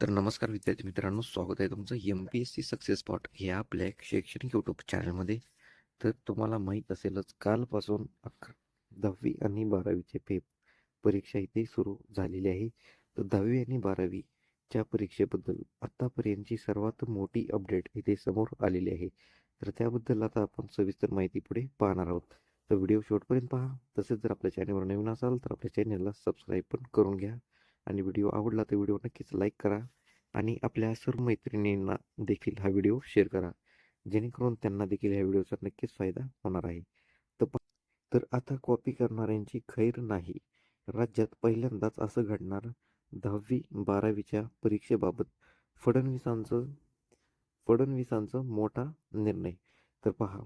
तर नमस्कार विद्यार्थी मित्रांनो स्वागत आहे तुमचं M P S C success spot ह्या आपल्या एक शैक्षणिक यूट्यूब चॅनलमध्ये तर तुम्हाला माहीत असेलच कालपासून अकरा दहावी आणि बारावीचे पेप परीक्षा इथे सुरू झालेली आहे. तर दहावी आणि बारावीच्या परीक्षेबद्दल आत्तापर्यंतची सर्वात मोठी अपडेट इथे समोर आलेली आहे. तर त्याबद्दल आता आपण सविस्तर माहिती पुढे पाहणार आहोत. तर व्हिडिओ शेवटपर्यंत पहा. तसेच जर आपल्या चॅनलवर नवीन असाल तर आपल्या चॅनलला सबस्क्राईब पण करून घ्या. आणि व्हिडिओ आवडला तर व्हिडिओ नक्कीच लाईक करा आणि आपल्या सर्व मैत्रिणींना देखील हा व्हिडिओ शेअर करा. जेणेकरून त्यांना देखील ह्या व्हिडिओचा नक्कीच फायदा होणार आहे. तर तर आता कॉपी करणाऱ्यांची खैर नाही. राज्यात पहिल्यांदाच असं घडणार दहावी बारावीच्या परीक्षेबाबत फडणवीसांचं फडणवीसांचं मोठा निर्णय. तर पहा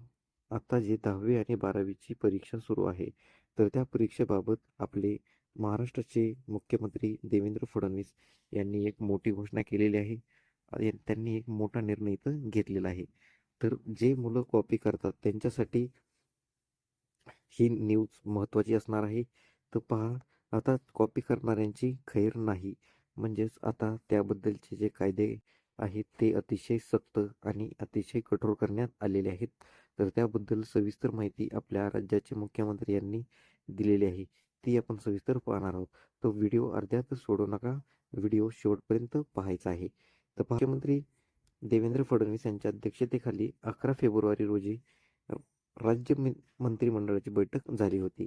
आता जे दहावी आणि बारावीची परीक्षा सुरू आहे तर त्या परीक्षेबाबत आपले महाराष्ट्राचे मुख्यमंत्री देवेंद्र फडणवीस यांनी एक मोठी घोषणा केलेली आहे. त्यांनी एक मोठा निर्णय इथं घेतलेला आहे. तर जे मुलं कॉपी करतात त्यांच्यासाठी ही न्यूज महत्त्वाची असणार आहे. तर पहा आता कॉपी करणाऱ्यांची खैर नाही. म्हणजेच आता त्याबद्दलचे जे कायदे आहेत ते अतिशय सक्त आणि अतिशय कठोर करण्यात आलेले आहेत. तर त्याबद्दल सविस्तर माहिती आपल्या राज्याचे मुख्यमंत्री यांनी दिलेली आहे. ती आपण सविस्तर पाहणार आहोत. तो व्हिडिओ अर्ध्यात सोडू नका. व्हिडिओ शेवटपर्यंत पाहायचा आहे. तर मुख्यमंत्री देवेंद्र फडणवीस यांच्या अध्यक्षतेखाली अकरा फेब्रुवारी रोजी राज्य मंत्रिमंडळाची बैठक झाली होती.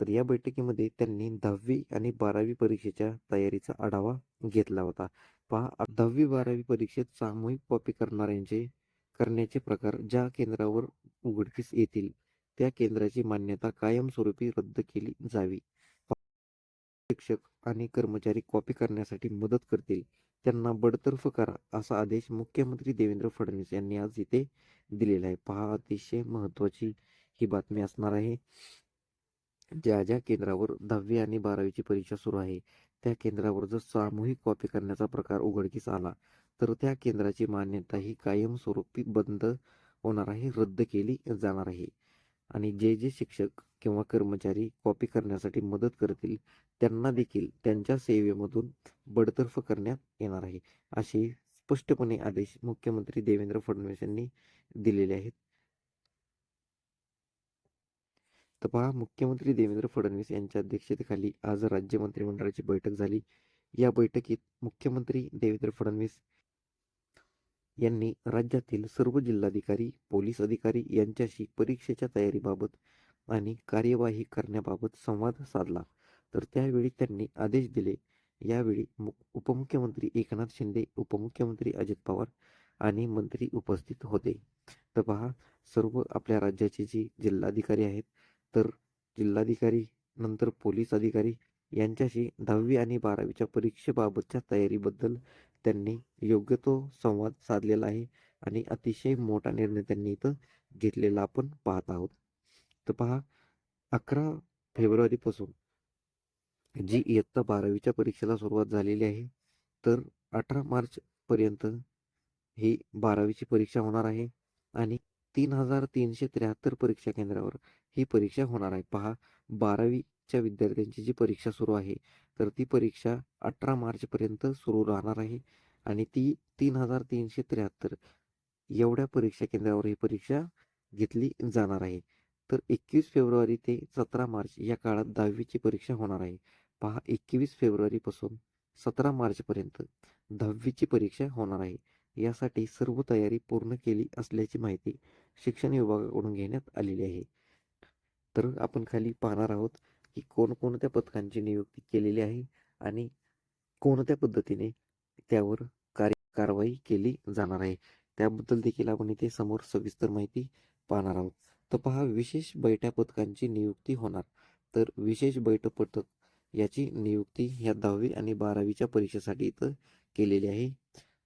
तर या बैठकीमध्ये त्यांनी दहावी आणि बारावी परीक्षेच्या तयारीचा आढावा घेतला होता. पहा दहावी बारावी परीक्षेत सामूहिक कॉपी करणाऱ्यांचे करण्याचे प्रकार ज्या केंद्रावर उघडकीस येतील त्या केंद्राची मान्यता कायमस्वरूपी रद्द केली जावी. शिक्षक आणि कर्मचारी कॉपी करण्यासाठी मदत करतील. त्यांना बडतर्फ करा असा आदेश मुख्यमंत्री देवेंद्र फडणवीस यांनी आज इथे दिलेला आहे. पहा अतिशय महत्त्वाची ही बातमी असणार आहे. ज्या ज्या केंद्रावर दहावी आणि बारावीची परीक्षा सुरू आहे त्या केंद्रावर जर सामूहिक कॉपी करण्याचा प्रकार उघडकीस आला तर त्या केंद्राची मान्यता ही कायमस्वरूपी बंद होणार आहे रद्द केली जाणार आहे. आणि जे जे शिक्षक किंवा कर्मचारी कॉपी करण्यासाठी मदत करतील त्यांना देखील त्यांच्या सेवेमधून बडतर्फ करण्यात येणार आहे. असे स्पष्टपणे आदेश मुख्यमंत्री देवेंद्र फडणवीस यांनी दिलेले आहेत. तर पहा मुख्यमंत्री देवेंद्र फडणवीस यांच्या अध्यक्षतेखाली आज राज्य मंत्रिमंडळाची बैठक झाली. या बैठकीत मुख्यमंत्री देवेंद्र फडणवीस यांनी राज्यातील सर्व जिल्हाधिकारी पोलीस अधिकारी यांच्याशी परीक्षेच्या तयारीबाबत आणि कार्यवाही करण्याबाबत संवाद साधला. तर त्यावेळी त्यांनी आदेश दिले. यावेळी उपमुख्यमंत्री एकनाथ शिंदे उपमुख्यमंत्री अजित पवार आणि मंत्री उपस्थित होते. तर पहा सर्व आपल्या राज्याचे जे जिल्हाधिकारी आहेत तर जिल्हाधिकारी नंतर पोलीस अधिकारी यांच्याशी दहावी आणि बारावीच्या परीक्षेबाबतच्या तयारीबद्दल त्यांनी योग्य तो संवाद साधलेला आहे आणि अतिशय मोठा निर्णय त्यांनी इथं घेतलेला आपण पाहत आहोत. तर पहा अकरा फेब्रुवारीपासून जी इयत्ता बारावीच्या परीक्षेला सुरुवात झालेली आहे तर अठरा मार्चपर्यंत ही बारावीची परीक्षा होणार आहे आणि तीन हजार तीनशे त्र्याहत्तर परीक्षा केंद्रावर ही परीक्षा होणार आहे. पहा बारावीच्या विद्यार्थ्यांची जी परीक्षा सुरू आहे तर ती परीक्षा अठरा मार्चपर्यंत सुरू राहणार आहे आणि ती तीन हजार तीनशे त्र्याहत्तर एवढ्या परीक्षा केंद्रावर ही परीक्षा घेतली जाणार आहे. तर एकवीस फेब्रुवारी ते सतरा मार्च या काळात दहावीची परीक्षा होणार आहे. पहा एकवीस फेब्रुवारीपासून सतरा मार्चपर्यंत दहावीची परीक्षा होणार आहे. यासाठी सर्व तयारी पूर्ण केली असल्याची माहिती शिक्षण विभागाकडून घेण्यात आलेली आहे. तर आपण खाली पाहणार आहोत की कोणकोणत्या पथकांची नियुक्ती केलेली आहे आणि कोणत्या पद्धतीने त्यावर कार्य कारवाई केली जाणार आहे. त्याबद्दल देखील आपण इथे समोर सविस्तर माहिती पाहणार आहोत. तर पहा विशेष बैठ्या पथकांची नियुक्ती होणार. तर विशेष बैठक पथक याची नियुक्ती ह्या दहावी आणि बारावीच्या परीक्षेसाठी इथं केलेली आहे.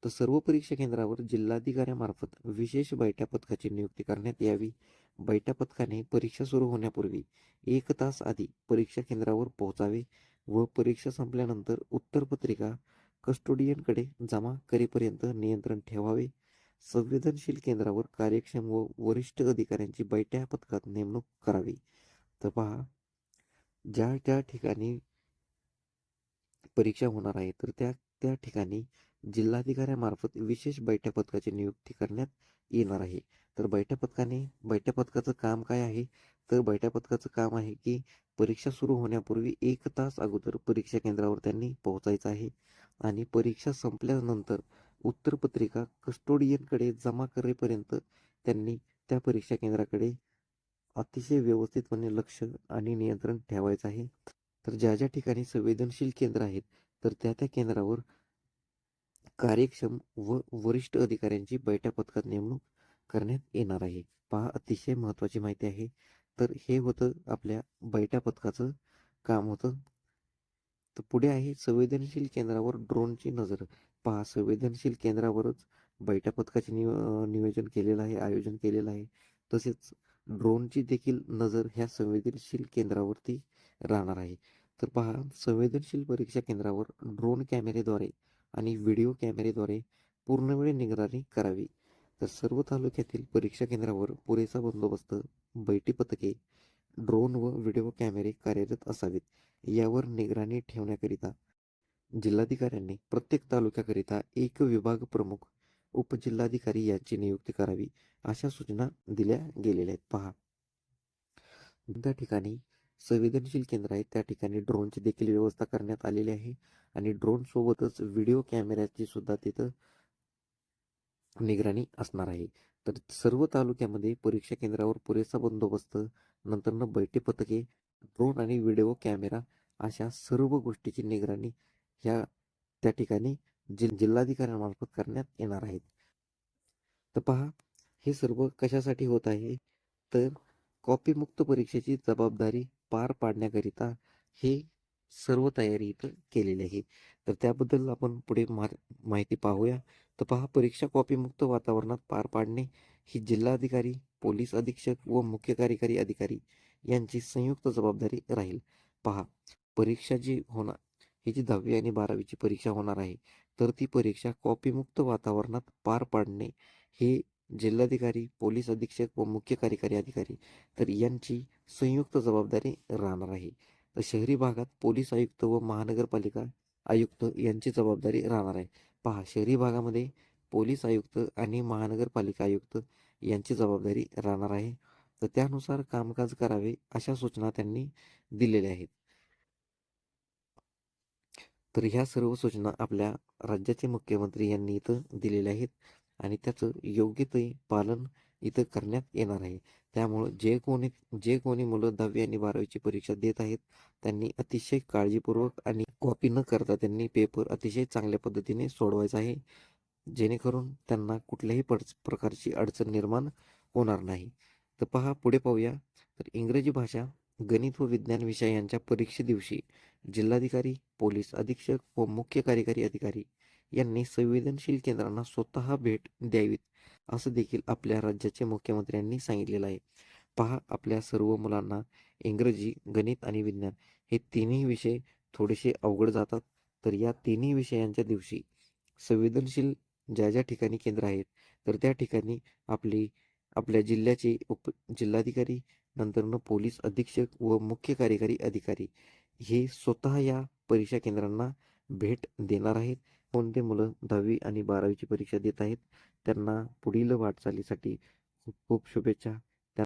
तर सर्व परीक्षा केंद्रावर जिल्हाधिकाऱ्यामार्फत विशेष बैठ्या पथकाची नियुक्ती करण्यात यावी. बैठ्या पथकाने परीक्षा सुरू होण्यापूर्वी एक तास आधी परीक्षा केंद्रावर पोहोचावे व परीक्षा संपल्यानंतर उत्तरपत्रिका कस्टोडियनकडे जमा करेपर्यंत नियंत्रण ठेवावे. संवेदनशील केंद्रावर कार्यक्षम व वरिष्ठ अधिकाऱ्यांची बैठ्या पथकात नेमणूक करावी. तर पहा ज्या ज्या ठिकाणी परीक्षा होणार आहे तर त्या त्या ठिकाणी जिल्हाधिकाऱ्यामार्फत विशेष बैठक पथकाची नियुक्ती करण्यात येणार आहे. तर बैठक पथकाने बैठक पथकाचं काम काय आहे? तर बैठक पथकाचं काम आहे की परीक्षा सुरू होण्यापूर्वी एक तास अगोदर परीक्षा केंद्रावर त्यांनी पोहोचायचं आहे आणि परीक्षा संपल्यानंतर उत्तरपत्रिका कस्टोडियनकडे जमा करेपर्यंत त्यांनी त्या परीक्षा केंद्राकडे अतिशय व्यवस्थितपणे लक्ष आणि नियंत्रण ठेवायचं आहे. तर ज्या ज्या ठिकाणी संवेदनशील केंद्र आहेत तर त्या त्या केंद्रावर कार्यक्षम व वरिष्ठ अधिकाऱ्यांची बैठक पथकात नेमणूक करण्यात येणार आहे. पहा अतिशय महत्त्वाची माहिती आहे. तर हे होतं आपल्या बैठा पथकाचं काम होतं. तर पुढे आहे संवेदनशील केंद्रावर ड्रोनची नजर. पहा संवेदनशील केंद्रावरच बैठा पथकाचे नि नियोजन केलेलं आहे आयोजन केलेलं आहे. तसेच ड्रोनची देखील नजर ह्या संवेदनशील केंद्रावरती राहणार आहे. तर पहा संवेदनशील परीक्षा केंद्रावर ड्रोन कॅमेरेद्वारे आणि व्हिडिओ कॅमेरेद्वारे पूर्णवेळ निगराणी करावी. तर सर्व तालुक्यातील परीक्षा केंद्रावर पुरेसा बंदोबस्त बैठी पथके ड्रोन व व्हिडिओ कॅमेरे कार्यरत असावेत. यावर निगराणी ठेवण्याकरिता जिल्हाधिकाऱ्यांनी प्रत्येक तालुक्याकरिता एक विभाग प्रमुख उपजिल्हाधिकारी यांची नियुक्ती करावी अशा सूचना दिल्या गेलेल्या आहेत. पहा. त्या ठिकाणी संवेदनशील केंद्र आहे त्या ठिकाणी ड्रोनची देखील व्यवस्था करण्यात आलेली आहे. आणि ड्रोन सोबतच व्हिडिओ कॅमेऱ्याची सुद्धा तिथं निगराणी असणार आहे. तर सर्व तालुक्यामध्ये परीक्षा केंद्रावर पुरेसा बंदोबस्त नंतरनं बैठे पथके ड्रोन आणि व्हिडिओ कॅमेरा अशा सर्व गोष्टीची निगराणी ह्या त्या ठिकाणी जि जिल्हाधिकाऱ्यांमार्फत करण्यात येणार आहेत. तर पहा हे सर्व कशासाठी होत आहे? तर कॉपीमुक्त परीक्षेची जबाबदारी पार पाडण्याकरिता हे सर्व तयारी इथं केलेली आहे. तर त्याबद्दल आपण पुढे मा माहिती पाहूया. तर पहा परीक्षा कॉपीमुक्त वातावरणात पार पाडणे ही जिल्हाधिकारी पोलीस अधीक्षक व मुख्य कार्यकारी अधिकारी यांची संयुक्त जबाबदारी राहील. पहा परीक्षा जी होणार ही जी दहावी आणि बारावीची परीक्षा होणार आहे तर ती परीक्षा कॉपीमुक्त वातावरणात पार पाडणे हे जिल्हाधिकारी पोलीस अधीक्षक व मुख्य कार्यकारी अधिकारी तर यांची संयुक्त जबाबदारी राहणार आहे. तर शहरी भागात पोलीस आयुक्त व महानगरपालिका आयुक्त यांची जबाबदारी राहणार आहे. पहा शहरी भागामध्ये पोलीस आयुक्त आणि महानगरपालिका आयुक्त यांची जबाबदारी राहणार आहे. तर त्यानुसार कामकाज करावे अशा सूचना त्यांनी दिलेल्या आहेत. तर ह्या सर्व सूचना आपल्या राज्याचे मुख्यमंत्री यांनी इथं दिलेल्या आहेत. आणि त्याचं योग्य ते पालन इथं करण्यात येणार आहे. त्यामुळं जे कोणी जे कोणी मुलं दहावी आणि बारावीची परीक्षा देत आहेत त्यांनी अतिशय काळजीपूर्वक आणि कॉपी न करता त्यांनी पेपर अतिशय चांगल्या पद्धतीने सोडवायचा आहे. जेणेकरून त्यांना कुठल्याही पड प्रकारची अडचण निर्माण होणार नाही. तर पहा पुढे पाहूया. तर इंग्रजी भाषा गणित व विज्ञान विषयांच्या परीक्षे दिवशी जिल्हाधिकारी पोलीस अधीक्षक व मुख्य कार्यकारी अधिकारी यांनी संवेदनशील केंद्रांना स्वतः भेट द्यावीत असं देखील आपल्या राज्याचे मुख्यमंत्र्यांनी सांगितलेलं आहे. पहा आपल्या सर्व मुलांना इंग्रजी गणित आणि विज्ञान हे तिन्ही विषय थोडेसे अवघड जातात तर या तिन्ही विषयांच्या दिवशी संवेदनशील ज्या ज्या ठिकाणी केंद्र आहेत तर त्या ठिकाणी आपली आपल्या जिल्ह्याचे उप जिल्हाधिकारी नंतरनं पोलीस अधीक्षक व मुख्य कार्यकारी अधिकारी हे स्वतः या परीक्षा केंद्रांना भेट देणार आहेत. कोणते मुलं दहावी आणि बारावीची परीक्षा देत आहेत त्यांना पुढील वाटचालीसाठी खूप खूप शुभेच्छा.